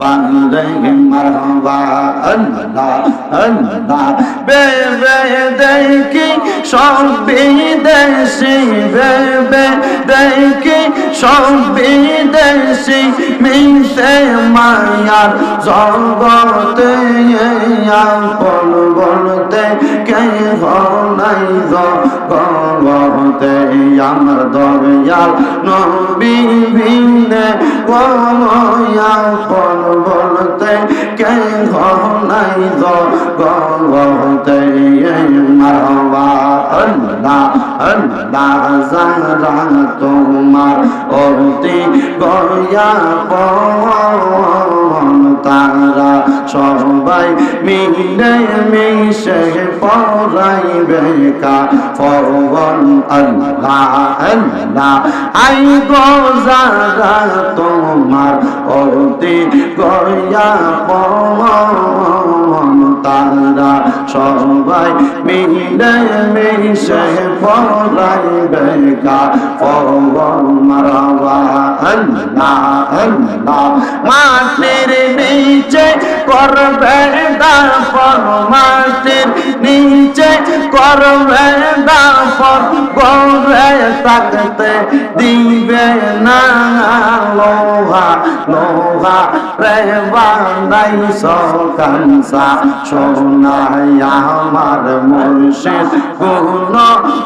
বান্দে মারহাবা আল্লাহ আল্লাহ বে বে দেখি সব বিদেশি বে বে দেখি সব বিদেশি মিশে মায়ার জগতে আপন বলতে কে নাই জগতে আমার দয়াল নবী ভিনে আপন বলতে কে নাই জগতে মারবা আল্লাহ আল্লাহ জারা তোমার অতি গয়া পন তারা সবাই মিলে মিশে পড়াইবে কা ফরগন আল্লাহ আল্লাহ। আই গো যারা তোমার অতি গয়া পন তারা সবাই মিলে মিশে পড়াইবে কা ফরগন মারবা আল্লাহ আল্লাহ। নিচে করবে দাফন মাটির নিচে করবে দাফন গড়ে থাকতে দিবে না লোহা লোহা রে বানাই সকানসা সোনাই আমার মুর্শিদ গুণ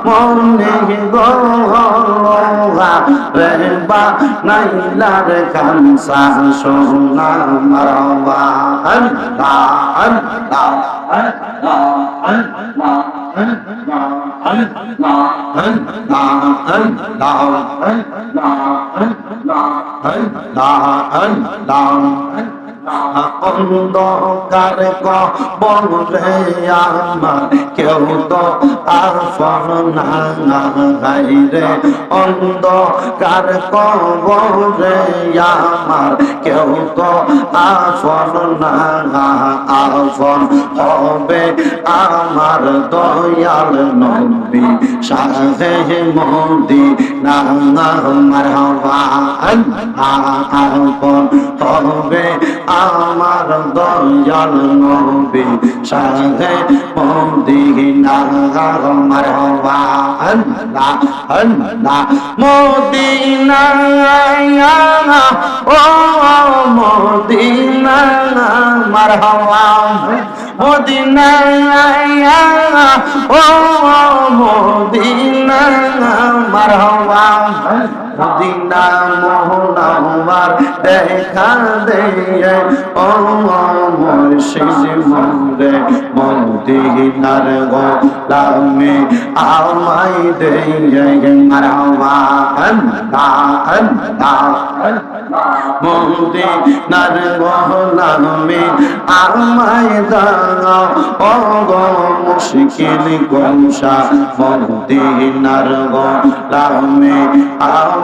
মনে গোহা রে বানাইলার কানসা সোনা মারবা আল্লাহ। আল্লাহ। আল্লাহ। আল্লাহ। Quran অন্ধকার বলে আমার কেউ তো আর অন্ধকার আমার কেউ তো আফল না আফল হবে আমার দয়াল নবী শাহে মোদি না হবে আমার দয়াল নবী শাহে মোদি না আমার হওয়া আল্লাহ আল্লাহ মদিনা ও মদিনা মারহাবা মদিনা ও মদিনা মারহাবা মদিনা মোহনাবার দেখা দে ও মুর্শিদ মন্দে মদিনার গোলামে আমাই দে মারহাবা আল্লাহ আল্লাহ, মদিনার গোলামে আমায় দাও। ও গো মুশকিল গমশা, মদিনার গোলামে আমায়